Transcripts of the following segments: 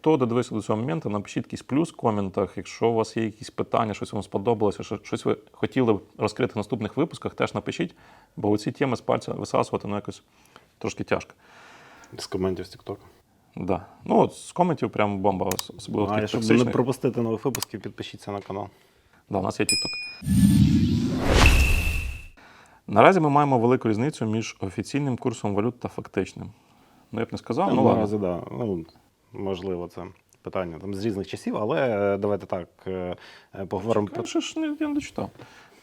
Хто додивився до цього моменту, напишіть якийсь плюс в коментах. Якщо у вас є якісь питання, щось вам сподобалося, що- щось ви хотіли б розкрити в наступних випусках, теж напишіть, бо оці теми з пальця висасувати ну, якось трошки тяжко. З коментів з TikTok. Да. Ну, от з коментів прям бомба, ос- особливо А щоб не пропустити нових випусків, підпишіться на канал. Да, у нас є TikTok. Наразі ми маємо велику різницю між офіційним курсом валют та фактичним. Ну, я б не сказав, ну ладно. Наразі, да. ну, можливо, це питання там з різних часів, але е, давайте так е, е, поговоримо про. Перше ж не, я не дочитав.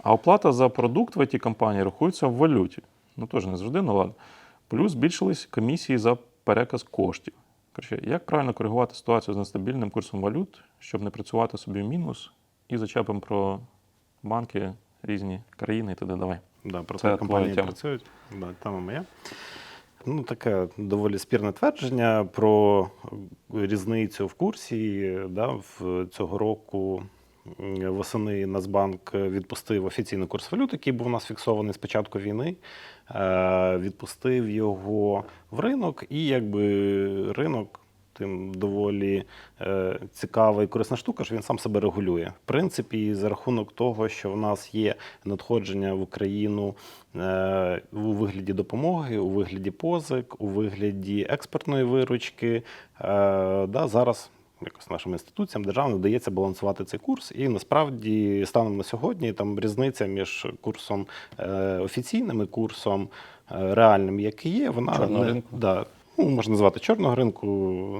А оплата за продукт в it компанії рахується в валюті. Ну теж не завжди, ну ладно. Плюс збільшились комісії за переказ коштів. Коротше, як правильно коригувати ситуацію з нестабільним курсом валют, щоб не працювати собі в мінус, і зачепимо про банки різні країни і т.д. Давай. Да, про Це компанії працюють. Да, тема моя. Ну, таке доволі спірне твердження про різницю в курсі. Да, в цього року восени Нацбанк відпустив офіційний курс валют, який був у нас фіксований з початку війни. Е, Відпустив його в ринок, і якби ринок. Тим доволі е, цікава і корисна штука, що він сам себе регулює. В принципі, за рахунок того, що в нас є надходження в Україну е, у вигляді допомоги, у вигляді позик, у вигляді експортної виручки, е, да, зараз якось нашим інституціям державним вдається балансувати цей курс. І насправді, станом на сьогодні, там різниця між курсом е, офіційним і курсом е, реальним, який є, вона не. Да, ну, можна назвати чорного ринку,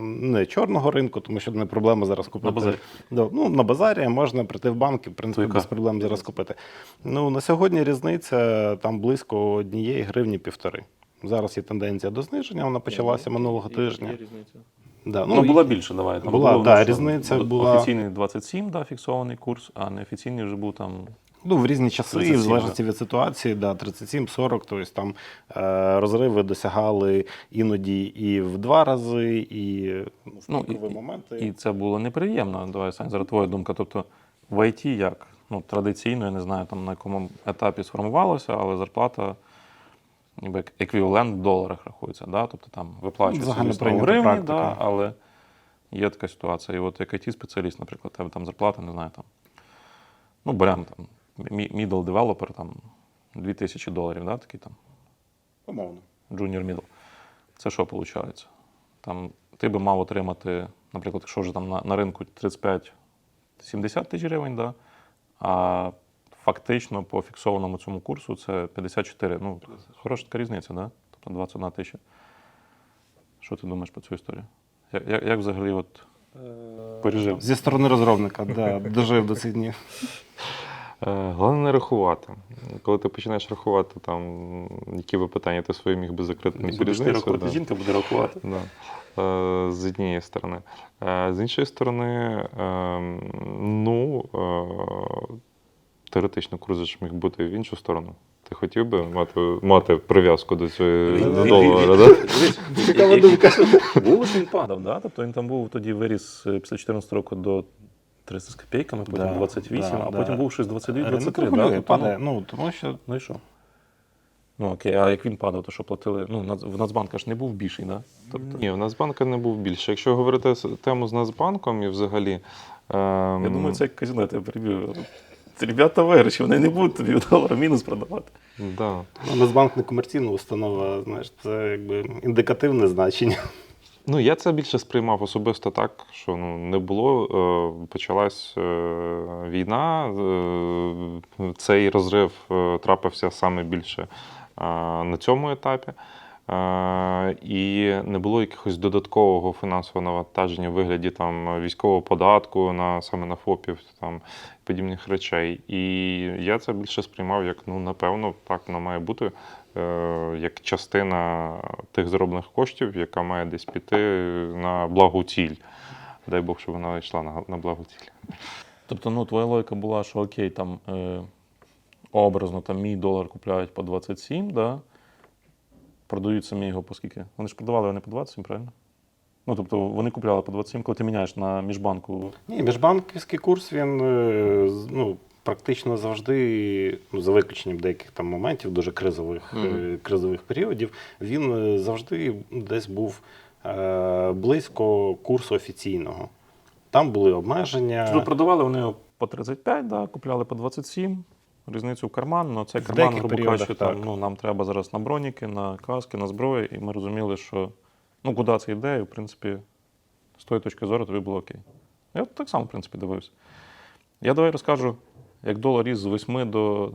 не чорного ринку, тому що не проблема зараз купити. базарі. Да, ну, на базарі можна прийти в банк і, в принципі, без проблем зараз купити. Ну, на сьогодні різниця там близько однієї гривні півтори. Зараз є тенденція до зниження, вона почалася минулого тижня. різниця. Да, Ну, і- була більше, давай. Там Була, було, да, ну, різниця була- Офіційний 27, да, фіксований курс, а неофіційний вже був там. Ну, в різні часи, 37, в залежності від ситуації, да, 37-40, тобто там е, розриви досягали іноді і в два рази, і ну, в Ну, і- моменти. І це було неприємно. Давай, Сань, зараз твоя думка. Тобто в ІТ як? Ну, традиційно, я не знаю, там на якому етапі сформувалося, але зарплата ніби еквівалент в доларах рахується. Да? Тобто там виплачується в гривні, да, але є така ситуація. І от як IT-спеціаліст, наприклад, тебе там зарплата, не знаю, там, ну, беремо там middle developer, там 2000 доларів, да, такий там Умовно. junior middle. Це що виходить? Там ти би мав отримати, наприклад, якщо вже там на, на ринку 35-70 тисяч гривень, да, а фактично по фіксованому цьому курсу це 54. Ну, хороша така різниця, да? тобто 21 тисяча. Що ти думаєш про цю історію? Як, як, як взагалі от пережив? Зі сторони розробника, да, дожив до цих днів. Е, Головне не рахувати. Коли ти починаєш рахувати, там, які би питання ти свої міг би закрити на цю Будеш ти рахувати, да. жінка буде рахувати. Да. Е, З однієї сторони. Е, З іншої сторони, е, ну, теоретично курс ж міг бути в іншу сторону. Ти хотів би мати, мати прив'язку до цієї до долара, да? Цікава думка. Було він падав, да? тобто він там був тоді виріс після 14 року до 30 з копійками, потім Да, 28, да, а да. потім був щось 22, Ринок 23. Да? Тобто, падає. ну, Ну, тому що ну і що? Ну окей, а як він падав, то що платили? Ну, Нац- в Нацбанка ж не був більший, да? Тобто, Ні, в Нацбанка не був більше. Якщо говорити з- тему з Нацбанком і взагалі. ем, я думаю, це як казино, я тебе. Це ребята виграші, вони не будуть тобі долар мінус продавати. Да. ну, Нацбанк не комерційна установа, знаєш, це якби індикативне значення. Ну, я це більше сприймав особисто так, що ну, не було. Е, почалась е, війна, е, цей розрив трапився саме більше на цьому етапі. І не було якогось додаткового фінансового навантаження у вигляді там, військового податку на саме на ФОПів там, подібних речей. І я це більше сприймав як, ну, напевно, так воно має бути як частина тих зароблених коштів, яка має десь піти на благу ціль. Дай Бог, щоб вона йшла на, на благу ціль. Тобто, ну, твоя логіка була, що окей, там е, образно там мій долар купляють по 27, да? продають самі його по скільки? Вони ж продавали не по 27, правильно? Ну, тобто вони купляли по 27, коли ти міняєш на міжбанку. Ні, міжбанківський курс він е, ну, практично завжди, ну, за виключенням деяких там моментів, дуже кризових, е, Мгм. кризових періодів, він е, завжди десь був е, близько курсу офіційного. Там були обмеження. Тут продавали вони його по 35, да, купляли по 27. Різницю в карман, але цей В карман, грубо кажучи, там, ну, нам треба зараз на броніки, на каски, на зброю, і ми розуміли, що ну, куди це йде, і, в принципі, з тої точки зору тобі було окей. Я так само, в принципі, дивився. Я давай розкажу, як долар ріс з 8 до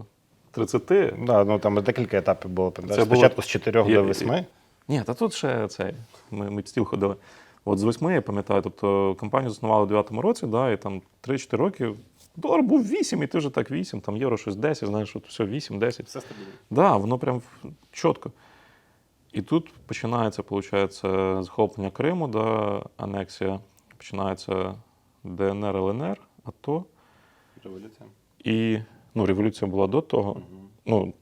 30. Да, ну, там декілька етапів було. пам'ятаєш? Це було- Спочатку з 4 Є- до 8. Ні, та тут ще цей. Ми, ми стіл ходили. От з восьми, я пам'ятаю, тобто компанію заснували у 9-му році, да, і там 3-4 роки. Долар був 8, і ти вже так 8, там євро щось 10, знаєш, от все 8-10. Все стабільно. Да, воно прям чітко. І тут починається, виходить, захоплення Криму, да, анексія, починається ДНР, ЛНР, АТО. Революція. І ну, революція була до того. Ну,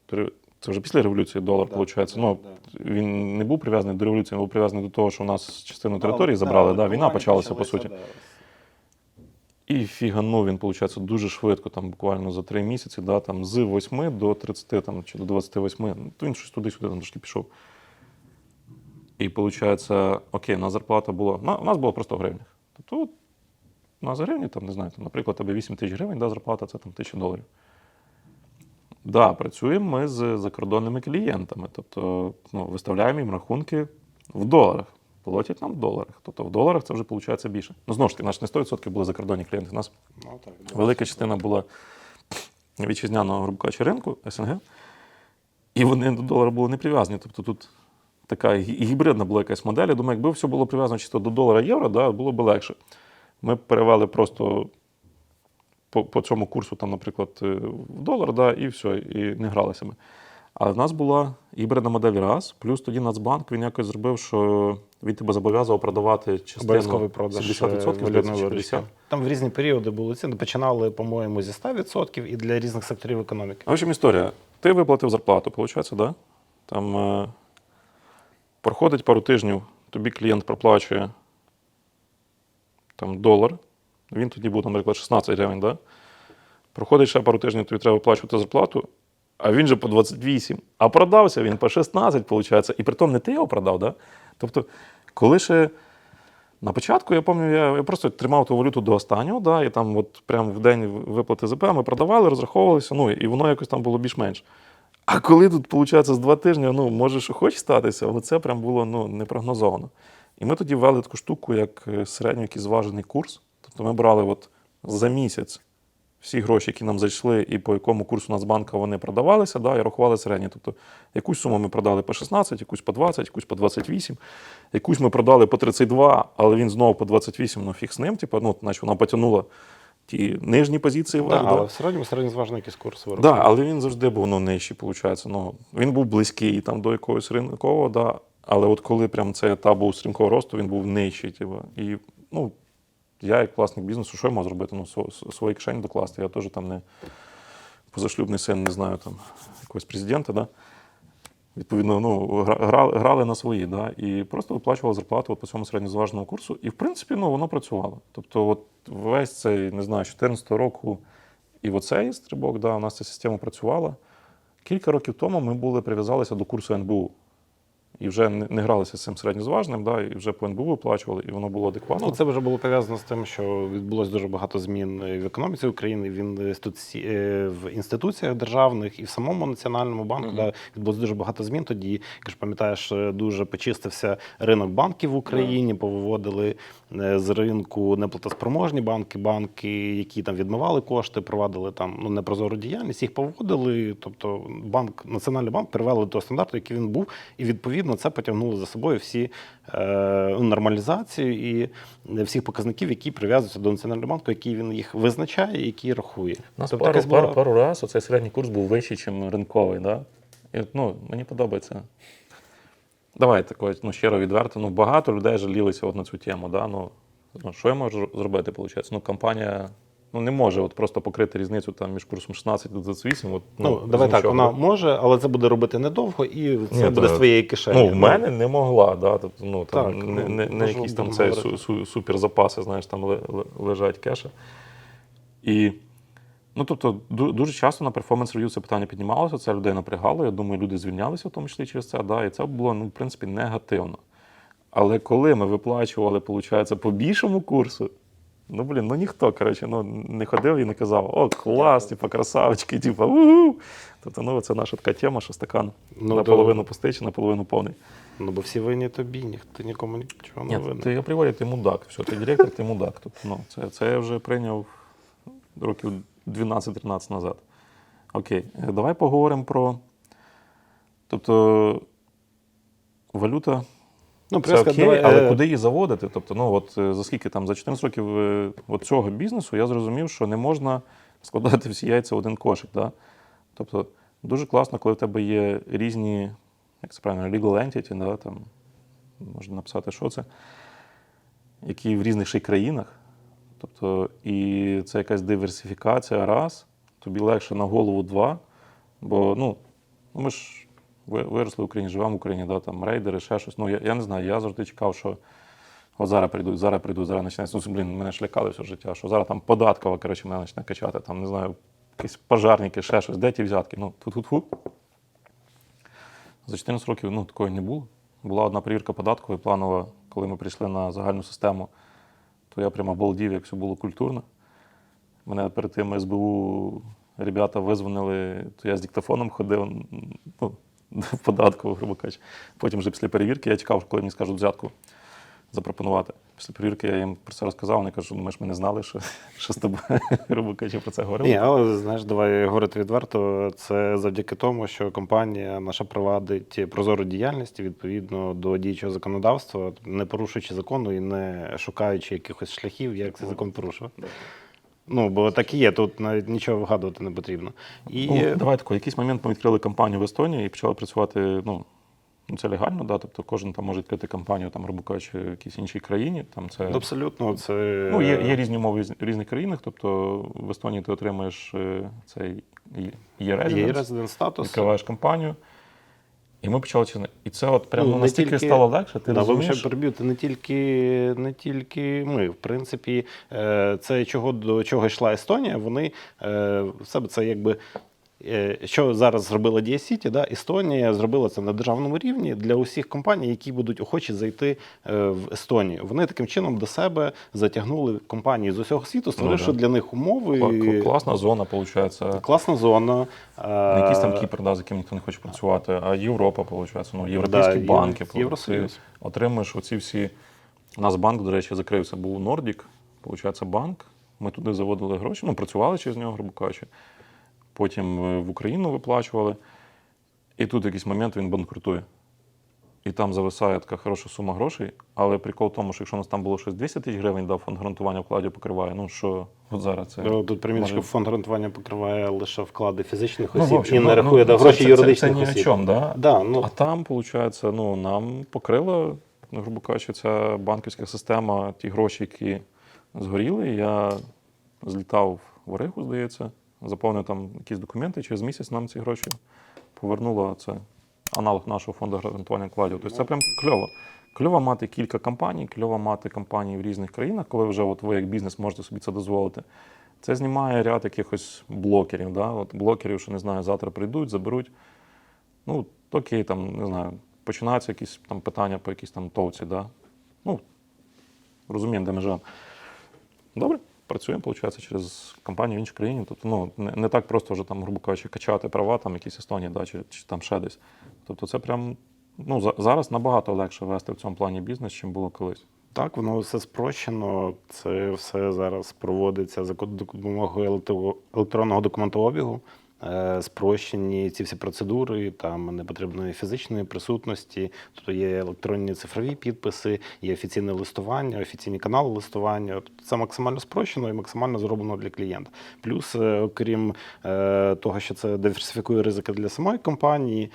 це вже після революції долар, Да, виходить. да, ну, да. Він не був прив'язаний до революції, він був прив'язаний до того, що у нас частину Ну, території забрали. Да, війна почалася, по суті. Да. І фіганув він, виходить, дуже швидко, там буквально за три місяці, да, там, з 8 до 30 там, чи до 28. Ну, то він щось туди-сюди там трошки пішов. І виходить, окей, на зарплата була. У нас було просто в гривнях. Тобто, от, у нас гривні, там, не знаю, там, наприклад, тебе 8 тисяч гривень, да, зарплата це там тисяча доларів. Да, працюємо ми з закордонними клієнтами. Тобто, ну, виставляємо їм рахунки в доларах. Платять нам в доларах. Тобто в доларах це вже виходить більше. Ну, знову ж таки, наш не 100% були закордонні клієнти. У нас Ну, так, велика частина була вітчизняного грубо кажучи, ринку СНГ, і вони до долара були не прив'язані. Тобто тут така гібридна була якась модель. Я думаю, якби все було прив'язано чисто до долара євро, да, було б легше. Ми перевели просто по, по цьому курсу, там, наприклад, е, в долар, да, і все, і не гралися ми. А в нас була гібридна модель раз, плюс тоді Нацбанк він якось зробив, що він тебе зобов'язував продавати частину Обов'язковий продаж 70% е, здається, валютної чи виручки. 50%. Там в різні періоди були ціни. Починали, по-моєму, зі 100% і для різних секторів економіки. В общем, історія. Ти виплатив зарплату, виходить, да? Там е, проходить пару тижнів, тобі клієнт проплачує там, долар. Він тоді був, наприклад, 16 гривень, да? Проходить ще пару тижнів, тобі треба виплачувати зарплату, а він же по 28. А продався він по 16, виходить. І при тому не ти його продав, да? Тобто, коли ще. На початку я пам'ятаю, я, я просто тримав ту валюту до останнього, да, і там от прямо в день виплати ЗП ми продавали, розраховувалися, ну і воно якось там було більш-менш. А коли тут, виходить, з два тижні, ну, може, що хоч статися, але це прям було ну, непрогнозовано. І ми тоді ввели таку штуку, як е, середньо якийсь зважений курс. Тобто ми брали от за місяць всі гроші, які нам зайшли, і по якому курсу Нацбанка вони продавалися, да, і рахували середні. Тобто якусь суму ми продали по 16, якусь по 20, якусь по 28, якусь ми продали по 32, але він знову по 28, ну фіг з ним, типу, ну, значить вона потягнула ті нижні позиції. Да, але в середньому середньозважений якийсь курс виробу. Да, але він завжди був ну, нижчий, виходить. Ну, він був близький там, до якогось ринкового, да, але от коли прям цей етап був стрімкого росту, він був нижчий. Типу. І ну, я, як власник бізнесу, що я можу зробити? Ну, сво- сво- свої кишені докласти. Я теж там не позашлюбний син, не знаю, там, якогось президента. Да? Відповідно, ну, грали, грали на свої, да? і просто виплачували зарплату от по цьому середньозваженому курсу. І, в принципі, ну, воно працювало. Тобто, от весь цей, не знаю, 14 року і оцей стрибок, да, у нас ця система працювала. Кілька років тому ми були прив'язалися до курсу НБУ. І вже не, гралися з цим середньозважним, да, і вже по НБУ виплачували, і воно було адекватно. Ну, це вже було пов'язано з тим, що відбулося дуже багато змін в економіці України, в, інституці... е, в інституціях державних і в самому національному банку. Мгм. Да, відбулося дуже багато змін. Тоді, як ж пам'ятаєш, е, дуже почистився ринок банків в Україні, повиводили е, з ринку неплатоспроможні банки, банки, які там відмивали кошти, провадили там ну, непрозору діяльність, їх поводили. Тобто банк, Національний банк привели до стандарту, який він був, і відповідно це потягнуло за собою всі е, ну, нормалізацію і всіх показників, які прив'язуються до національного банку, які він їх визначає, і які рахує. У нас Тобто пару, була- пару, пару раз оцей середній курс був вищий, ніж ринковий. Да? І, ну, мені подобається. Давай такое, ну, щиро відверто. Ну, багато людей жалілися от на цю тему. Да? Ну, ну, що я можу зробити, виходить? Ну, компанія ну, не може от просто покрити різницю там, між курсом 16 до 28. От, Ну, без давай так, вона може, але це буде робити недовго, і це Ні, буде та- з твоєї кишені. Ну, в мене не могла, да? тобто, ну, там, Так, не, ну, не, не можу якісь там говорити. су, су, суперзапаси, знаєш, там ле- ле- лежать кеші. І, ну, тобто, ду- дуже часто на перформанс рев'ю це питання піднімалося, це людей напрягало. Я думаю, люди звільнялися в тому числі через це, да, і це було, ну, в принципі, негативно. Але коли ми виплачували, виходить, по більшому курсу, ну блін, ну ніхто, коротше, ну, не ходив і не казав, о, клас, типа, красавчики, типа, у Тобто, ну, це наша така тема, що стакан Ну, наполовину пустий чи наполовину повний. Ну, бо всі винні тобі, ніхто нікому нічого не винен. ти апріорі ти мудак. Все, ти директор, ти мудак. Тобто, ну, це, це я вже прийняв років 12-13 назад. Окей, е, давай поговоримо про. Тобто, валюта Ну, це окей, давай, але е, куди її заводити? Тобто, ну от е, за скільки там за 14 років е, от цього бізнесу я зрозумів, що не можна складати всі яйця в один кошик. Да? Тобто, дуже класно, коли в тебе є різні, як це правильно, legal entity, да? там, можна написати, що це, які в різних ще й країнах. Тобто, і це якась диверсифікація раз, тобі легше на голову два. Бо ну, ми ж виросли в Україні, живемо в Україні, да, там рейдери, ще щось. Ну, я, я не знаю, я завжди чекав, що от зараз прийдуть, зараз прийдуть, зараз почнеться. Ну, блін, мене ж лякали все життя, що зараз там податкова, коротше, мене почне качати, там, не знаю, якісь пожарники, ще щось, де ті взятки? Ну, тут-тут-фу. За 14 років ну, такої не було. Була одна перевірка податкової планова, коли ми прийшли на загальну систему, то я прямо обалдів, як все було культурно. Мене перед тим СБУ ребята визвонили, то я з диктофоном ходив ну, в податкову, грубо кажучи. Потім вже після перевірки я чекав, коли мені скажуть взятку запропонувати. Після перевірки я їм про це розказав, вони кажуть, ну ми ж ми не знали, що, що з тобою, грубо кажучи, про це говорили. Ні, але знаєш, давай говорити відверто. Це завдяки тому, що компанія наша провадить прозору діяльність відповідно до діючого законодавства, не порушуючи закону і не шукаючи якихось шляхів, як цей закон порушувати. Ну, бо так і є, тут навіть нічого вигадувати не потрібно. І Ну, давай тако, якийсь момент ми відкрили компанію в Естонії і почали працювати. Ну, ну, це легально, да? тобто кожен там може відкрити компанію, там, грубо кажучи, в якійсь іншій країні. Там це, абсолютно це ну, є, є різні умови в різних країнах. Тобто в Естонії ти отримуєш е, цей є резиденс, статус. відкриваєш компанію. І ми почали чи І це от прямо Ну, настільки тільки- стало легше, ти да, розумієш. ще переб'ю, не тільки, не тільки ми. В принципі, е, це чого до чого йшла Естонія. Вони е, в себе це якби. Е, Що зараз зробила Дія Сіті, да? Естонія зробила це на державному рівні для усіх компаній, які будуть охочі зайти е, в Естонію. Вони таким чином до себе затягнули компанії з усього світу, створивши Ну да. для них умови. Класна зона, виходить. Класна зона. Не якийсь там Е, Кіпр, да, з яким ніхто не хоче працювати, а Європа, виходить, ну, європейські Да, банки. Євро- Євросоюз. Отримуєш оці всі. У нас банк, до речі, закрився, був Нордік, виходить, банк. Ми туди заводили гроші, ну, працювали через нього, грубо кажучи. Потім е, в Україну виплачували. І тут якийсь момент він банкрутує. І там зависає така хороша сума грошей. Але прикол в тому, що якщо у нас там було щось 200 тисяч гривень, да, фонд гарантування вкладів покриває. Ну що от зараз це. Ну, Тут приміточка, може- фонд гарантування покриває лише вклади фізичних Ну, осіб общем, і ну, не рахує ну, да, це- гроші це- юридичних це, це ні о осіб. чому, да? Да, ну, А там, виходить, ну, нам покрила, ну, грубо кажучи, ця банківська система, ті гроші, які згоріли. Я злітав в Орегу, здається, заповнив там якісь документи, через місяць нам ці гроші повернуло. Це аналог нашого фонду гарантування вкладів. Тобто це прям кльово. Кльово мати кілька компаній, кльово мати компанії в різних країнах, коли вже от ви як бізнес можете собі це дозволити. Це знімає ряд якихось блокерів. Да? От блокерів, що не знаю, завтра прийдуть, заберуть. Ну, окей, там, не знаю, починаються якісь там питання по якійсь там товці, да? Ну, розуміємо, де живемо. Добре, працюємо, виходить, через компанію в іншій країні. Тобто, ну, не, не так просто вже там, грубо кажучи, качати права, там якісь Естонії, да, чи, чи там ще десь. Тобто, це прям ну, за- зараз набагато легше вести в цьому плані бізнес, чим було колись. Так, воно все спрощено. Це все зараз проводиться за допомогою електро- електронного документообігу. Е, Спрощені ці всі процедури, там не потрібної фізичної присутності. Тобто є електронні цифрові підписи, є офіційне листування, офіційні канали листування. Це максимально спрощено і максимально зроблено для клієнта. Плюс, е, окрім е, того, що це диверсифікує ризики для самої компанії,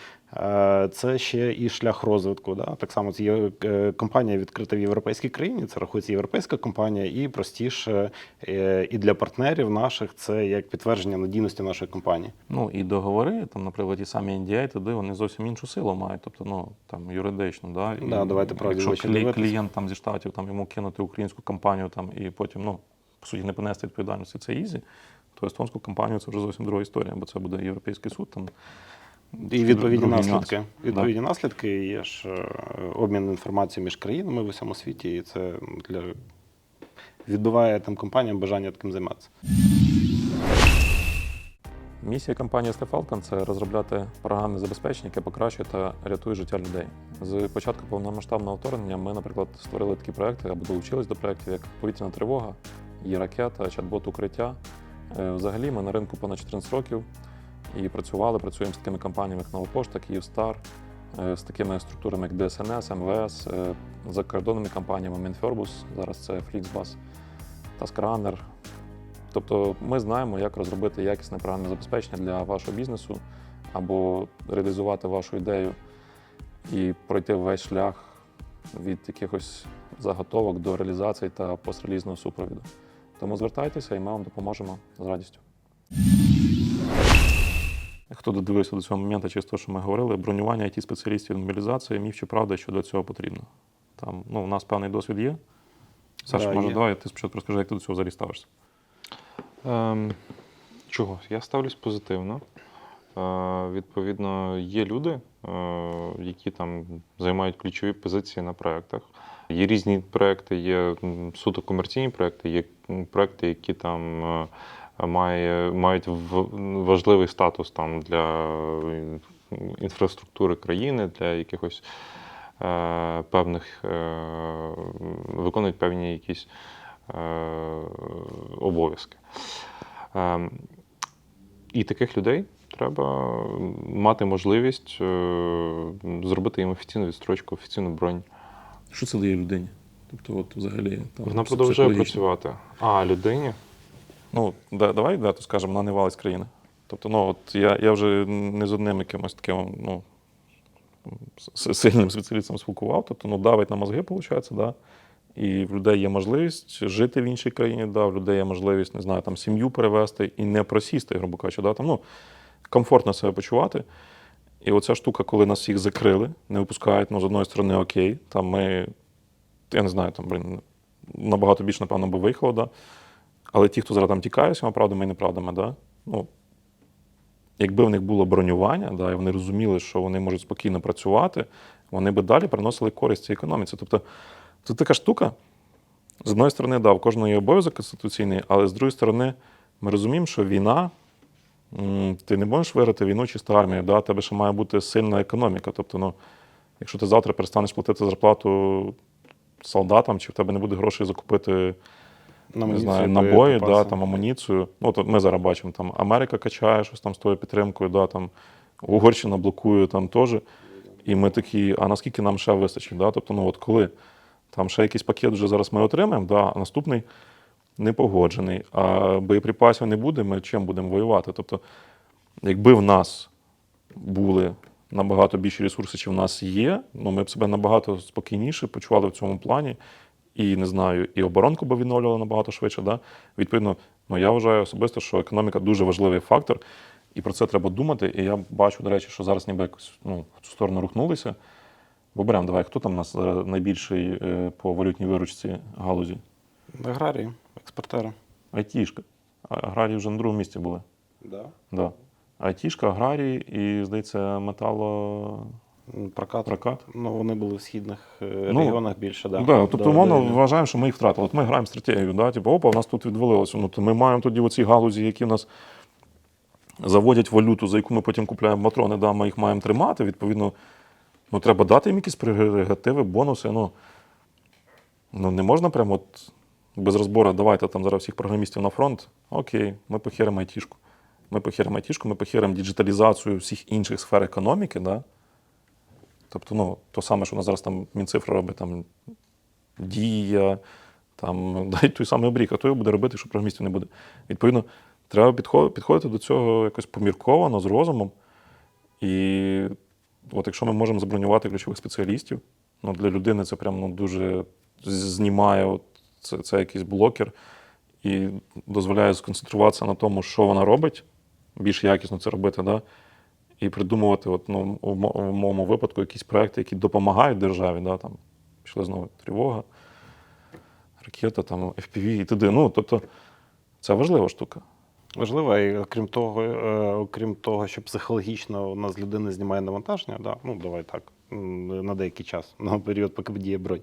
Це ще і шлях розвитку. Да? Так само це є е, компанія відкрита в європейській країні, це рахується європейська компанія, і простіше е, і для партнерів наших це як підтвердження надійності нашої компанії. Ну і договори, там, наприклад, ті самі NDA, туди вони зовсім іншу силу мають, тобто, ну там юридично, да. І Да, давайте правді Якщо клі- клієнт там зі штатів там йому кинути українську компанію там і потім, ну по суті, не понести відповідальності, це ізі, то естонську компанію це вже зовсім друга історія, бо це буде європейський суд там. І відповідні наслідки. нюанс. Відповідні наслідки є ж е, обмін інформацією між країнами в усьому світі, і це для відбиває тим компаніям бажання таким займатися. Місія компанії ST – це розробляти програмне забезпечення, яке покращує та рятує життя людей. З початку повномасштабного вторгнення ми, наприклад, створили такі проекти або долучились до проєктів, як повітряна тривога, є ракета, чат-бот укриття. Е, Взагалі ми на ринку понад 14 років і працювали, працюємо з такими компаніями, як Новопошта, Київстар, е, з такими структурами, як ДСНС, МВС, е, з закордонними компаніями Мінфербус, зараз це Flixbus, Taskrunner, Тобто ми знаємо, як розробити якісне програмне забезпечення для вашого бізнесу або реалізувати вашу ідею і пройти весь шлях від якихось заготовок до реалізації та пострелізного супровіду. Тому звертайтеся і ми вам допоможемо з радістю. Хто додивився до цього моменту, через те, що ми говорили, бронювання it спеціалістів мобілізації, міф чи правда, що для цього потрібно. Там, ну, у нас певний досвід є. Саша, Да, може, є. давай ти спочатку розкажи, як ти до цього взагалі ставишся. Ем, чого? Я ставлюсь позитивно. Е, відповідно, є люди, е, які там займають ключові позиції на проєктах. Є різні проекти, є суто комерційні проекти, є проекти, які там е, має, мають в- важливий статус там для е, інфраструктури країни, для якихось е, певних е, виконують певні якісь е, обов'язки. Ем, І таких людей треба мати можливість е, зробити їм офіційну відстрочку, офіційну бронь. Що це дає людині? Тобто, от взагалі там Вона продовжує психологічно. працювати. А людині? Ну, да, давай да, то скажемо, валить країни. Тобто, ну от я, я вже не з одним якимось таким ну, сильним спеціалістом спілкував. Тобто, ну, давить на мозги, виходить, да. І в людей є можливість жити в іншій країні, да, в людей є можливість, не знаю, там сім'ю перевести і не просісти, грубо кажучи, да, там, ну, комфортно себе почувати. І оця штука, коли нас всіх закрили, не випускають, ну, з одної сторони, окей, там ми, я не знаю, там, блін, набагато більше, напевно, би виїхало, да. Але ті, хто зараз там тікає всіма правдами і неправдами, да, ну, якби в них було бронювання, да, і вони розуміли, що вони можуть спокійно працювати, вони би далі приносили користь цій економіці. Тобто, це така штука. З одної сторони, да, в кожного є обов'язок конституційний, але з другої сторони, ми розуміємо, що війна, ти не можеш виграти війну чисто армією, да, тебе ще має бути сильна економіка. Тобто, ну, якщо ти завтра перестанеш платити зарплату солдатам, чи в тебе не буде грошей закупити На не знаю, набої, да, там, амуніцію. Ну, от ми зараз бачимо, там Америка качає щось там з тою підтримкою, да, там, Угорщина блокує там теж. І ми такі, а наскільки нам ще вистачить? Да? Тобто, ну от коли там ще якийсь пакет вже зараз ми отримаємо, да, а наступний не погоджений, а боєприпасів не буде, ми чим будемо воювати? Тобто, якби в нас були набагато більші ресурси, чи в нас є, ну ми б себе набагато спокійніше почували в цьому плані. І не знаю, і оборонку би відновлювали набагато швидше. Да? Відповідно, ну я вважаю особисто, що економіка дуже важливий фактор, і про це треба думати. І я бачу, до речі, що зараз ніби якось ну, в цю сторону рухнулися. Бо беремо, давай, хто там у нас найбільший е, по валютній виручці галузі? Аграрії, експортери. Айтішка. Аграрії вже на другому місці були. Да. Да. Айтішка, аграрії і, здається, метало. Прокат. Прокат. Ну, вони були в східних е, Ну, регіонах більше, да. Да, тобто, умовно, вважаємо, що ми їх втратили. От ми граємо стратегію, да? типу, опа, в нас тут відвалилося. Ну, то ми маємо тоді оці галузі, які в нас заводять валюту, за яку ми потім купляємо матрони, да, ми їх маємо тримати. Відповідно, ну, треба дати їм якісь прерогативи, бонуси. Ну, ну не можна прямо от без розбору, давайте там зараз всіх програмістів на фронт. Окей, ми похеримо айтішку. Ми похеримо айтішку, ми похеримо діджиталізацію всіх інших сфер економіки. Да? Тобто, ну, то саме, що у нас зараз там Мінцифра робить, там дія, там дай той самий обрік, а то його буде робити, якщо програмістів не буде. Відповідно, треба підходити до цього якось помірковано, з розумом. І от якщо ми можемо забронювати ключових спеціалістів, ну, для людини це прям ну, дуже знімає от, це, це якийсь блокер і дозволяє сконцентруватися на тому, що вона робить, більш якісно це робити, да? І придумувати, от, ну, в моєму випадку, якісь проекти, які допомагають державі. Да? Там, пішли знову тривога, ракета, там, FPV і т.д. Ну, тобто, це важлива штука. Важливо, і окрім того, е, окрім того, що психологічно у нас з людини знімає навантаження, да, ну давай так, на деякий час, на період, поки діє бронь.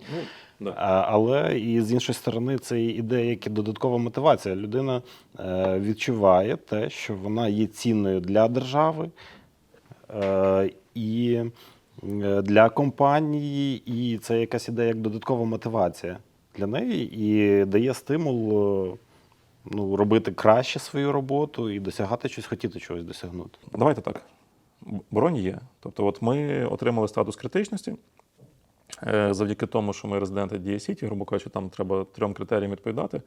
Ну, А, Але і з іншої сторони, це іде як і додаткова мотивація. Людина е, відчуває те, що вона є цінною для держави і е, для компанії, і це якась іде як додаткова мотивація для неї і дає стимул е, ну, робити краще свою роботу і досягати щось, хотіти чогось досягнути. Давайте так. Бронь є. Тобто, от ми отримали статус критичності е, завдяки тому, що ми резиденти Дія Сіті, грубо кажучи, там треба трьом критеріям відповідати.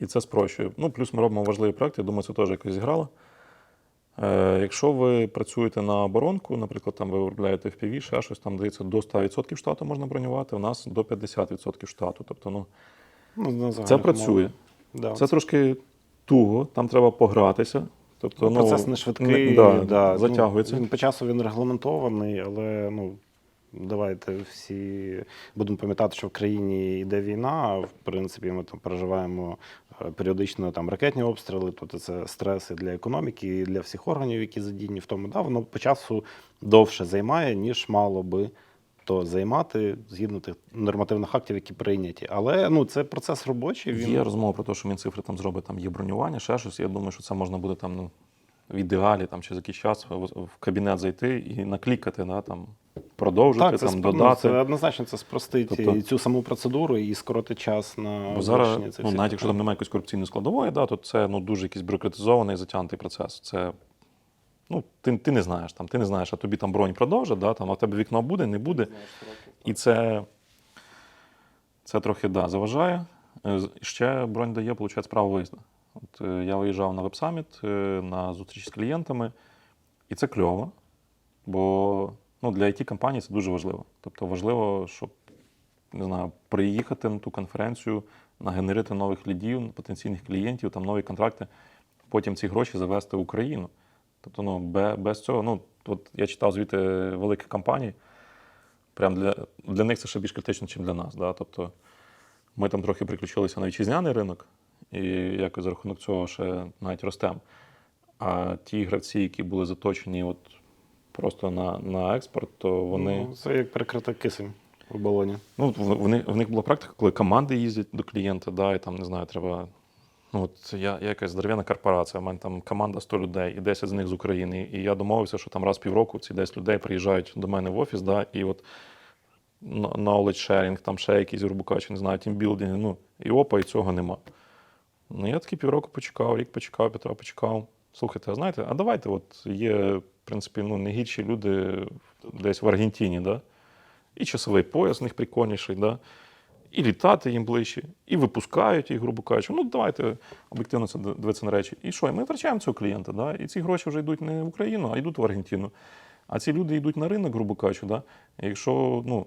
І це спрощує. Ну, плюс ми робимо важливі проекти, я думаю, це теж якось зіграло. Е, якщо ви працюєте на оборонку, наприклад, там ви виробляєте FPV, ще щось, там дається до 100% штату можна бронювати, у нас до 50% штату. Тобто, ну, Ну, це працює. Да, Це трошки туго, там треба погратися. Тобто, Ну, процес не швидкий, да, да, затягується. Ну, він по часу він регламентований, але ну, давайте всі будемо пам'ятати, що в країні йде війна. а В принципі, ми там переживаємо періодично там ракетні обстріли, тобто це стреси для економіки і для всіх органів, які задіяні в тому. Да, воно по часу довше займає, ніж мало би. То займати згідно тих нормативних актів, які прийняті. Але ну це процес робочий. Він Є розмова про те, що він цифри там зробить, там є бронювання, ще щось. Я думаю, що це можна буде там, ну, в ідеалі там, через якийсь час в, кабінет зайти і наклікати, да, там, продовжити, Так, це, там, спро- ну, додати. це однозначно це спростить Тобто- і цю саму процедуру і скоротить час на Бо зараз, вирішення цих ну, навіть якщо там немає якоїсь корупційної складової, да, то це ну, дуже якийсь бюрократизований, затягнутий процес. Це, ну, ти, ти не знаєш, там, ти не знаєш, а тобі там бронь продовжить, да, там, а в тебе вікно буде, не буде. І це, це трохи да, заважає. Е, Ще бронь дає, виходить, право виїзду. От, е, я виїжджав на веб-саміт, е, на зустріч з клієнтами, і це кльово, бо ну, для it компаній це дуже важливо. Тобто важливо, щоб не знаю, приїхати на ту конференцію, нагенерити нових лідів, потенційних клієнтів, там нові контракти, потім ці гроші завести в Україну. Тобто, ну, без цього, ну, от я читав звіти великих компаній, прям для, для них це ще більш критично, ніж для нас. Да? Тобто ми там трохи приключилися на вітчизняний ринок, і якось за рахунок цього ще навіть ростемо. А ті гравці, які були заточені от просто на, на експорт, то вони. Ну, це як прикрита кисень у балоні. Ну, в- вони, в них була практика, коли команди їздять до клієнта, да, і там, не знаю, треба. Ну, от я, я якась здоров'яна корпорація, у мене там команда 100 людей, і 10 з них з України. І я домовився, що там раз в півроку ці 10 людей приїжджають до мене в офіс, да, і от knowledge sharing, там ще якісь, грубо не знаю, тімбілдинги, ну, і опа, і цього нема. Ну, я такий півроку почекав, рік почекав, Петра почекав. Слухайте, а знаєте, а давайте, от є, в принципі, ну, не гірші люди десь в Аргентині, да? і часовий пояс у них прикольніший, да? і літати їм ближче, і випускають їх, грубо кажучи. Ну, давайте об'єктивно це дивитися на речі. І що? І ми втрачаємо цього клієнта, да? і ці гроші вже йдуть не в Україну, а йдуть в Аргентину. А ці люди йдуть на ринок, грубо кажучи, да? Якщо ну,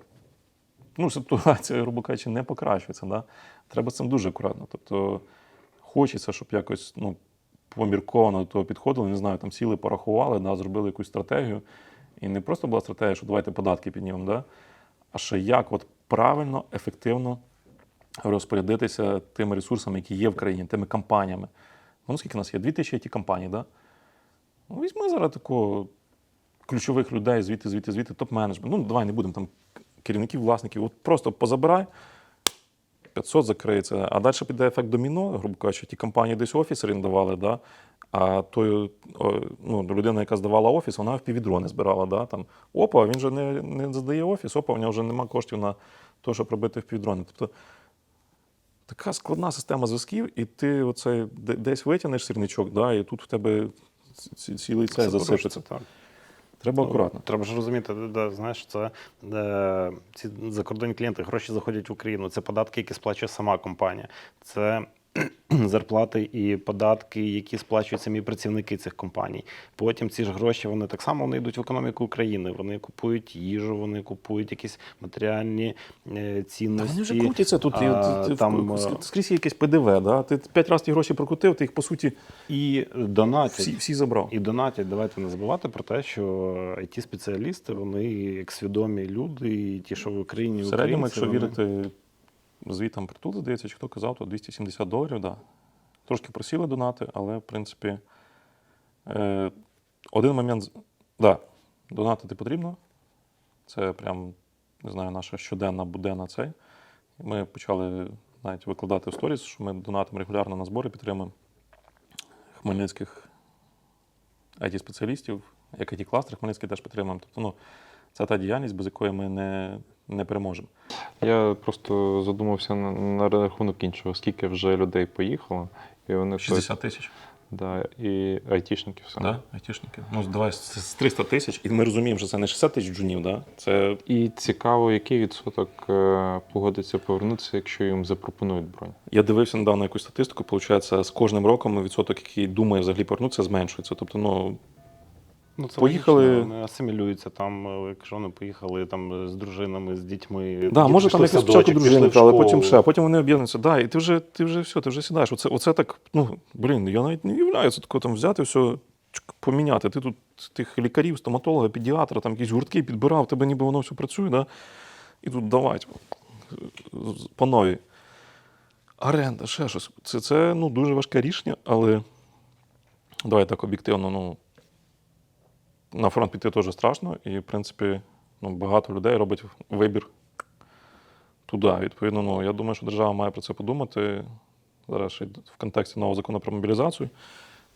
ну, ситуація, грубо кажучи, не покращується, да? треба з цим дуже акуратно. Тобто хочеться, щоб якось ну, помірковано до того підходили, не знаю, там сіли, порахували, да, зробили якусь стратегію. І не просто була стратегія, що давайте податки піднімемо, да? а ще як от правильно, ефективно розпорядитися тими ресурсами, які є в країні, тими компаніями. Ну, скільки нас є? Дві тисячі ті компаній, да? Ну, візьми зараз такого ключових людей, звідти, звідти, звідти, топ-менеджмент. Ну, давай не будемо там керівників, власників. От просто позабирай, 500 закриється, а далі піде ефект доміно, грубо кажучи, ті компанії десь офіс орендували, да? а той, ну, людина, яка здавала офіс, вона в півдрони збирала. Да? Там, опа, він же не, не здає офіс, опа, у нього вже немає коштів на те, щоб робити в півдрони. Тобто така складна система зв'язків, і ти оцей десь витягнеш сірничок, да, і тут в тебе цілий цей Це засипеться. Треба акуратно. Треба ж розуміти, да, знаєш, це е, ці закордонні клієнти гроші заходять в Україну. Це податки, які сплачує сама компанія. Це зарплати і податки, які сплачують самі працівники цих компаній. Потім ці ж гроші вони так само вони йдуть в економіку України. Вони купують їжу, вони купують якісь матеріальні е, Та цінності. вони вже крутяться тут. і А, от там, е, скрізь є якесь ПДВ, да? ти п'ять разів ті гроші прокрутив, ти їх по суті і донатять. всі, всі забрав. І донатять, давайте не забувати про те, що it спеціалісти вони як свідомі люди, і ті, що в Україні В середньому, якщо вони- вірити звітам притули, здається, чи хто казав, то 270 доларів, да. Трошки просіли донати, але в принципі е, один момент. Да, донатити потрібно. Це прям, не знаю, наша щоденна буденна цей. Ми почали навіть викладати в сторіс, що ми донатимо регулярно на збори, підтримуємо хмельницьких IT-спеціалістів, як IT-кластер Хмельницький теж підтримуємо. Тобто, ну, це та діяльність, без якої ми не, не переможемо. Я просто задумався на, на рахунок іншого, скільки вже людей поїхало, і вони 60 тисяч. Да, і айтішників саме. Да? Айтішники. Ну, давай з 300 тисяч, і ми розуміємо, що це не 60 тисяч джунів, да? це І цікаво, який відсоток е, погодиться повернутися, якщо їм запропонують бронь. Я дивився недавно якусь статистику. Получається, з кожним роком відсоток, який думає взагалі повернутися, зменшується. Тобто, ну Ну, це Поїхали- логічно, вони асимілюються там, е, якщо вони поїхали там з дружинами, з дітьми. да, може там в якось спочатку дружини, але потім ще, потім вони об'єднуються. Да, і ти вже, ти вже все, ти вже сідаєш. Оце, оце так, ну блін, я навіть не уявляю, це тако там взяти все. Поміняти. Ти тут тих лікарів, стоматолога, педіатра, там якісь гуртки підбирав, тебе ніби воно все працює, да? і тут давай по новій. Оренда, ще щось. Це, це ну, дуже важке рішення, але давай так об'єктивно. Ну, на фронт піти теж страшно, і, в принципі, ну, багато людей робить вибір туди. Відповідно, ну, я думаю, що держава має про це подумати. Зараз ще в контексті нового закону про мобілізацію.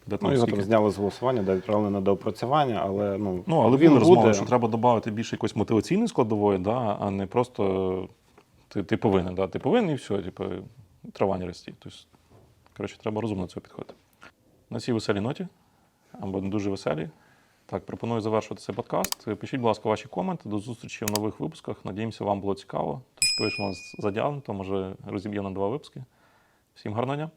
Де Ну, його там зняли з голосування, да, відправили на доопрацювання, але ну, Ну, але він розмови, буде. що треба додати більше якоїсь мотиваційної складової, да, а не просто ти, ти повинен. Да, ти повинен і все, типу, трава не рости. Тобто, коротше, треба розумно до цього підходити. На цій веселій ноті, або не дуже веселі. Так, пропоную завершувати цей подкаст. Пишіть, будь ласка, ваші коменти. До зустрічі в нових випусках. Надіємося, вам було цікаво. Тож вийшло нас задягнуто, може розіб'є на два випуски. Всім гарного дня!